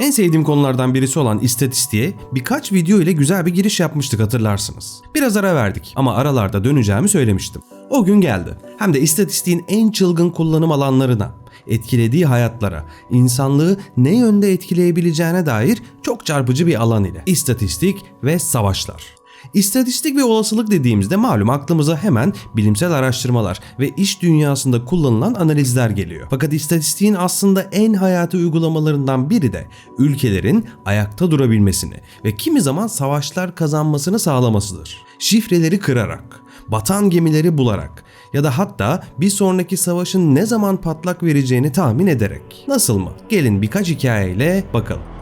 En sevdiğim konulardan birisi olan istatistiğe birkaç video ile güzel bir giriş yapmıştık hatırlarsınız. Biraz ara verdik ama aralarda döneceğimi söylemiştim. O gün geldi. Hem de istatistiğin en çılgın kullanım alanlarına, etkilediği hayatlara, insanlığı ne yönde etkileyebileceğine dair çok çarpıcı bir alan ile. İstatistik ve savaşlar. İstatistik ve olasılık dediğimizde malum aklımıza hemen bilimsel araştırmalar ve iş dünyasında kullanılan analizler geliyor. Fakat istatistiğin aslında en hayati uygulamalarından biri de ülkelerin ayakta durabilmesini ve kimi zaman savaşlar kazanmasını sağlamasıdır. Şifreleri kırarak, batan gemileri bularak ya da hatta bir sonraki savaşın ne zaman patlak vereceğini tahmin ederek. Nasıl mı? Gelin birkaç hikayeyle bakalım.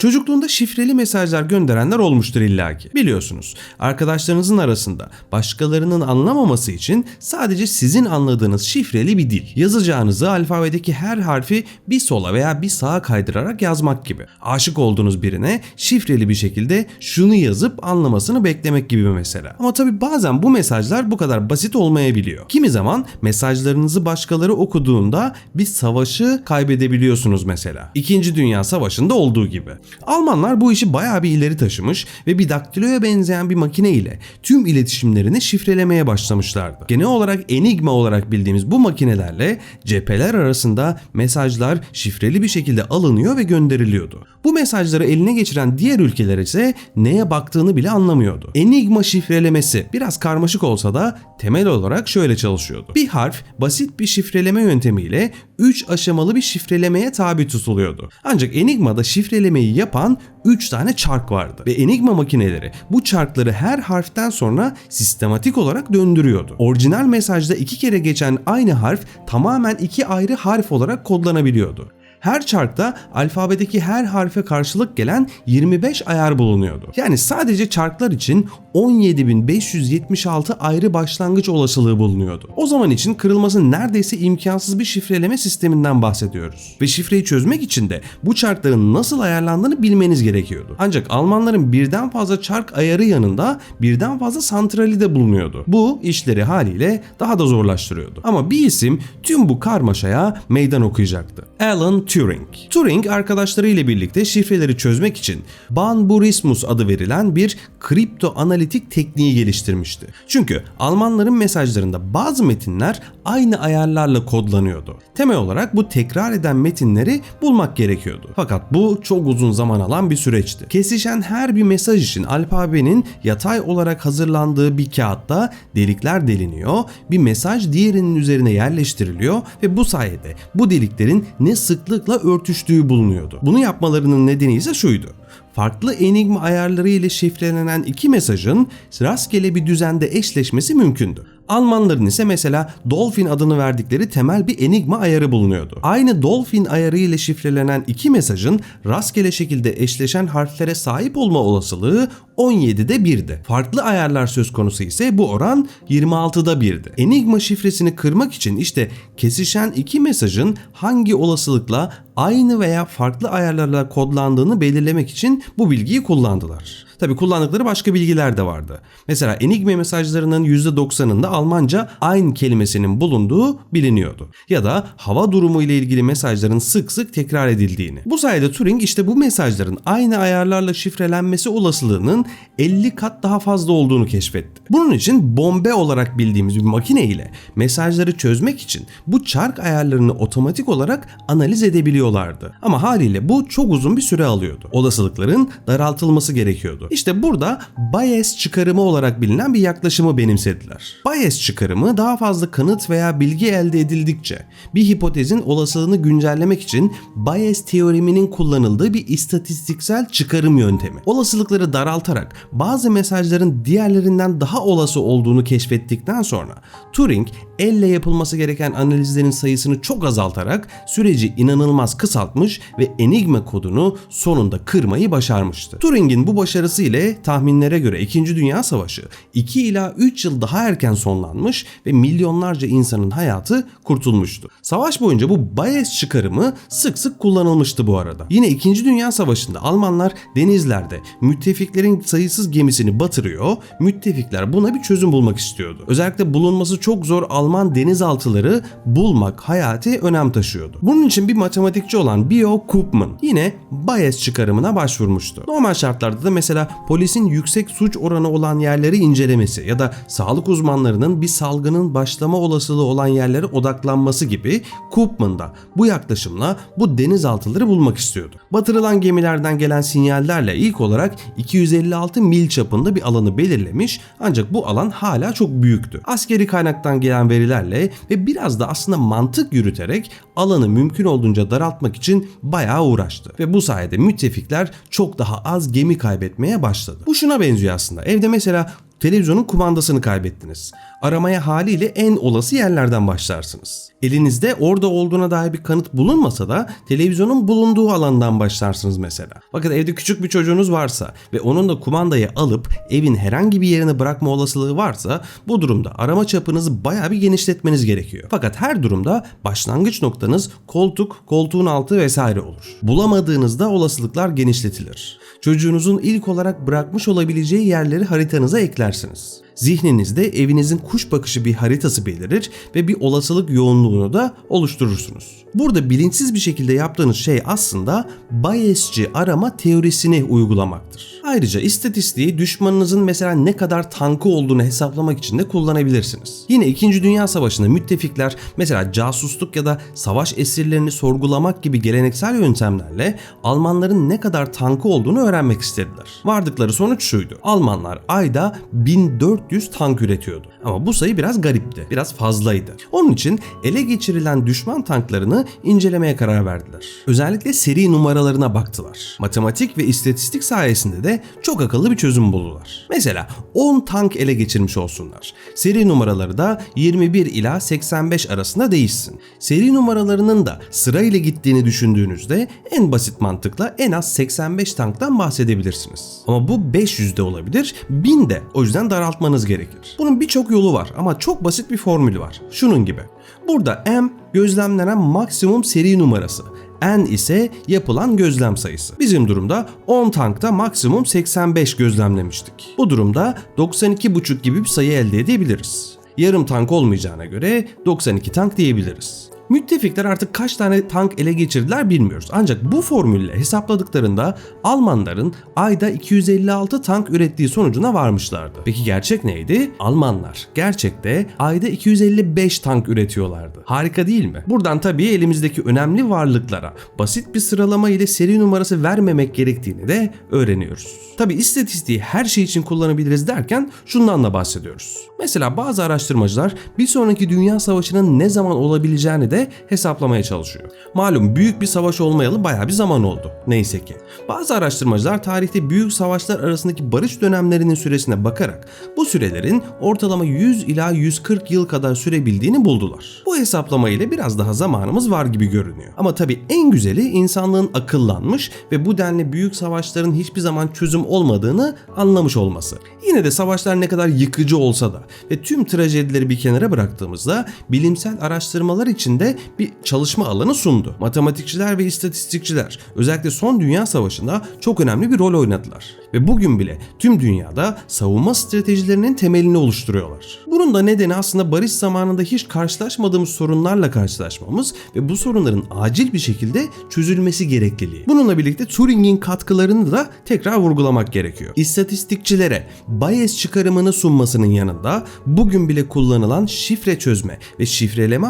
Çocukluğunda şifreli mesajlar gönderenler olmuştur illaki. Biliyorsunuz, arkadaşlarınızın arasında başkalarının anlamaması için sadece sizin anladığınız şifreli bir dil. Yazacağınızı alfabedeki her harfi bir sola veya bir sağa kaydırarak yazmak gibi. Aşık olduğunuz birine şifreli bir şekilde şunu yazıp anlamasını beklemek gibi mesela. Ama tabi bazen bu mesajlar bu kadar basit olmayabiliyor. Kimi zaman mesajlarınızı başkaları okuduğunda bir savaşı kaybedebiliyorsunuz mesela. İkinci Dünya Savaşı'nda olduğu gibi. Almanlar bu işi bayağı bir ileri taşımış ve bir daktiloya benzeyen bir makine ile tüm iletişimlerini şifrelemeye başlamışlardı. Genel olarak Enigma olarak bildiğimiz bu makinelerle cepheler arasında mesajlar şifreli bir şekilde alınıyor ve gönderiliyordu. Bu mesajları eline geçiren diğer ülkeler ise neye baktığını bile anlamıyordu. Enigma şifrelemesi biraz karmaşık olsa da temel olarak şöyle çalışıyordu. Bir harf basit bir şifreleme yöntemiyle 3 aşamalı bir şifrelemeye tabi tutuluyordu. Ancak Enigma'da şifrelemeyi yapan 3 tane çark vardı ve Enigma makineleri bu çarkları her harften sonra sistematik olarak döndürüyordu. Orijinal mesajda iki kere geçen aynı harf tamamen iki ayrı harf olarak kodlanabiliyordu. Her çarkta alfabedeki her harfe karşılık gelen 25 ayar bulunuyordu. Yani sadece çarklar için 17.576 ayrı başlangıç olasılığı bulunuyordu. O zaman için kırılması neredeyse imkansız bir şifreleme sisteminden bahsediyoruz. Ve şifreyi çözmek için de bu çarkların nasıl ayarlandığını bilmeniz gerekiyordu. Ancak Almanların birden fazla çark ayarı yanında birden fazla santrali de bulunuyordu. Bu işleri haliyle daha da zorlaştırıyordu. Ama bir isim tüm bu karmaşaya meydan okuyacaktı. Alan Turing. Turing arkadaşlarıyla birlikte şifreleri çözmek için Banburismus adı verilen bir kripto analitik tekniği geliştirmişti. Çünkü Almanların mesajlarında bazı metinler aynı ayarlarla kodlanıyordu. Temel olarak bu tekrar eden metinleri bulmak gerekiyordu. Fakat bu çok uzun zaman alan bir süreçti. Kesişen her bir mesaj için alfabenin yatay olarak hazırlandığı bir kağıtta delikler deliniyor, bir mesaj diğerinin üzerine yerleştiriliyor ve bu sayede bu deliklerin ne sıklıkla örtüştüğü bulunuyordu. Bunu yapmalarının nedeni ise şuydu farklı enigma ayarları ile şifrelenen iki mesajın rastgele bir düzende eşleşmesi mümkündü. Almanların ise mesela Dolphin adını verdikleri temel bir enigma ayarı bulunuyordu. Aynı Dolphin ayarı ile şifrelenen iki mesajın rastgele şekilde eşleşen harflere sahip olma olasılığı 17'de 1'di. Farklı ayarlar söz konusu ise bu oran 26'da 1'di. Enigma şifresini kırmak için işte kesişen iki mesajın hangi olasılıkla aynı veya farklı ayarlarla kodlandığını belirlemek için bu bilgiyi kullandılar. Tabi kullandıkları başka bilgiler de vardı. Mesela Enigma mesajlarının %90'ında Almanca aynı kelimesinin bulunduğu biliniyordu. Ya da hava durumu ile ilgili mesajların sık sık tekrar edildiğini. Bu sayede Turing işte bu mesajların aynı ayarlarla şifrelenmesi olasılığının 50 kat daha fazla olduğunu keşfetti. Bunun için bombe olarak bildiğimiz bir makine ile mesajları çözmek için bu çark ayarlarını otomatik olarak analiz edebiliyorlardı. Ama haliyle bu çok uzun bir süre alıyordu. Olasılıkların daraltılması gerekiyordu. İşte burada Bayes çıkarımı olarak bilinen bir yaklaşımı benimsediler. Bayes çıkarımı daha fazla kanıt veya bilgi elde edildikçe bir hipotezin olasılığını güncellemek için Bayes teoreminin kullanıldığı bir istatistiksel çıkarım yöntemi. Olasılıkları daraltarak bazı mesajların diğerlerinden daha olası olduğunu keşfettikten sonra Turing elle yapılması gereken analizlerin sayısını çok azaltarak süreci inanılmaz kısaltmış ve Enigma kodunu sonunda kırmayı başarmıştı. Turing'in bu başarısı Aksiyle tahminlere göre 2. Dünya Savaşı 2 ila 3 yıl daha erken sonlanmış ve milyonlarca insanın hayatı kurtulmuştu. Savaş boyunca bu Bayes çıkarımı sık sık kullanılmıştı bu arada. Yine 2. Dünya Savaşı'nda Almanlar denizlerde müttefiklerin sayısız gemisini batırıyor, müttefikler buna bir çözüm bulmak istiyordu. Özellikle bulunması çok zor Alman denizaltıları bulmak hayati önem taşıyordu. Bunun için bir matematikçi olan Bio Koopman yine Bayes çıkarımına başvurmuştu. Normal şartlarda da mesela polisin yüksek suç oranı olan yerleri incelemesi ya da sağlık uzmanlarının bir salgının başlama olasılığı olan yerlere odaklanması gibi Koopman da bu yaklaşımla bu denizaltıları bulmak istiyordu. Batırılan gemilerden gelen sinyallerle ilk olarak 256 mil çapında bir alanı belirlemiş ancak bu alan hala çok büyüktü. Askeri kaynaktan gelen verilerle ve biraz da aslında mantık yürüterek alanı mümkün olduğunca daraltmak için bayağı uğraştı. Ve bu sayede müttefikler çok daha az gemi kaybetmeye başladı. Bu şuna benziyor aslında. Evde mesela televizyonun kumandasını kaybettiniz. Aramaya haliyle en olası yerlerden başlarsınız. Elinizde orada olduğuna dair bir kanıt bulunmasa da televizyonun bulunduğu alandan başlarsınız mesela. Bakın evde küçük bir çocuğunuz varsa ve onun da kumandayı alıp evin herhangi bir yerine bırakma olasılığı varsa bu durumda arama çapınızı bayağı bir genişletmeniz gerekiyor. Fakat her durumda başlangıç noktanız koltuk, koltuğun altı vesaire olur. Bulamadığınızda olasılıklar genişletilir. Çocuğunuzun ilk olarak bırakmış olabileceği yerleri haritanıza eklersiniz. Zihninizde evinizin kuş bakışı bir haritası belirir ve bir olasılık yoğunluğunu da oluşturursunuz. Burada bilinçsiz bir şekilde yaptığınız şey aslında Bayesci arama teorisini uygulamaktır. Ayrıca istatistiği düşmanınızın mesela ne kadar tankı olduğunu hesaplamak için de kullanabilirsiniz. Yine 2. Dünya Savaşı'nda müttefikler mesela casusluk ya da savaş esirlerini sorgulamak gibi geleneksel yöntemlerle Almanların ne kadar tankı olduğunu öğrenmek istediler. Vardıkları sonuç şuydu. Almanlar ayda 1400 tank üretiyordu. Ama bu sayı biraz garipti. Biraz fazlaydı. Onun için ele geçirilen düşman tanklarını incelemeye karar verdiler. Özellikle seri numaralarına baktılar. Matematik ve istatistik sayesinde de çok akıllı bir çözüm buldular. Mesela 10 tank ele geçirmiş olsunlar. Seri numaraları da 21 ila 85 arasında değişsin. Seri numaralarının da sırayla gittiğini düşündüğünüzde en basit mantıkla en az 85 tanktan bahsedebilirsiniz. Ama bu 500'de olabilir, 1000 de. O yüzden daraltmanız gerekir. Bunun birçok yolu var ama çok basit bir formülü var. Şunun gibi. Burada M gözlemlenen maksimum seri numarası. N ise yapılan gözlem sayısı. Bizim durumda 10 tankta maksimum 85 gözlemlemiştik. Bu durumda 92,5 gibi bir sayı elde edebiliriz. Yarım tank olmayacağına göre 92 tank diyebiliriz. Müttefikler artık kaç tane tank ele geçirdiler bilmiyoruz. Ancak bu formülle hesapladıklarında Almanların ayda 256 tank ürettiği sonucuna varmışlardı. Peki gerçek neydi? Almanlar gerçekte ayda 255 tank üretiyorlardı. Harika değil mi? Buradan tabii elimizdeki önemli varlıklara basit bir sıralama ile seri numarası vermemek gerektiğini de öğreniyoruz. Tabii istatistiği her şey için kullanabiliriz derken şundan da bahsediyoruz. Mesela bazı araştırmacılar bir sonraki dünya savaşının ne zaman olabileceğini de hesaplamaya çalışıyor. Malum büyük bir savaş olmayalı bayağı bir zaman oldu. Neyse ki. Bazı araştırmacılar tarihte büyük savaşlar arasındaki barış dönemlerinin süresine bakarak bu sürelerin ortalama 100 ila 140 yıl kadar sürebildiğini buldular. Bu hesaplama ile biraz daha zamanımız var gibi görünüyor. Ama tabii en güzeli insanlığın akıllanmış ve bu denli büyük savaşların hiçbir zaman çözüm olmadığını anlamış olması. Yine de savaşlar ne kadar yıkıcı olsa da ve tüm trajedileri bir kenara bıraktığımızda bilimsel araştırmalar içinde bir çalışma alanı sundu. Matematikçiler ve istatistikçiler özellikle son dünya savaşında çok önemli bir rol oynadılar. Ve bugün bile tüm dünyada savunma stratejilerinin temelini oluşturuyorlar. Bunun da nedeni aslında barış zamanında hiç karşılaşmadığımız sorunlarla karşılaşmamız ve bu sorunların acil bir şekilde çözülmesi gerekliliği. Bununla birlikte Turing'in katkılarını da tekrar vurgulamak gerekiyor. İstatistikçilere Bayes çıkarımını sunmasının yanında bugün bile kullanılan şifre çözme ve şifreleme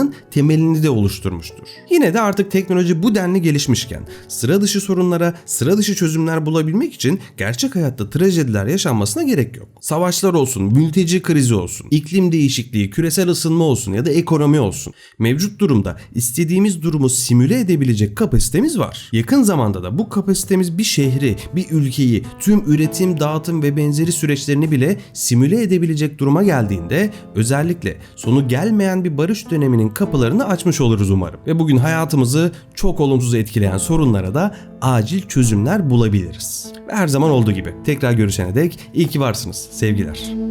algoritmalarının temelini de oluşturmuştur. Yine de artık teknoloji bu denli gelişmişken sıra dışı sorunlara sıra dışı çözümler bulabilmek için gerçek hayatta trajediler yaşanmasına gerek yok. Savaşlar olsun, mülteci krizi olsun, iklim değişikliği, küresel ısınma olsun ya da ekonomi olsun. Mevcut durumda istediğimiz durumu simüle edebilecek kapasitemiz var. Yakın zamanda da bu kapasitemiz bir şehri, bir ülkeyi, tüm üretim, dağıtım ve benzeri süreçlerini bile simüle edebilecek duruma geldiğinde özellikle sonu gelmeyen bir barış döneminin kapılarını açmış oluruz umarım. Ve bugün hayatımızı çok olumsuz etkileyen sorunlara da acil çözümler bulabiliriz. Ve her zaman olduğu gibi tekrar görüşene dek iyi ki varsınız. Sevgiler.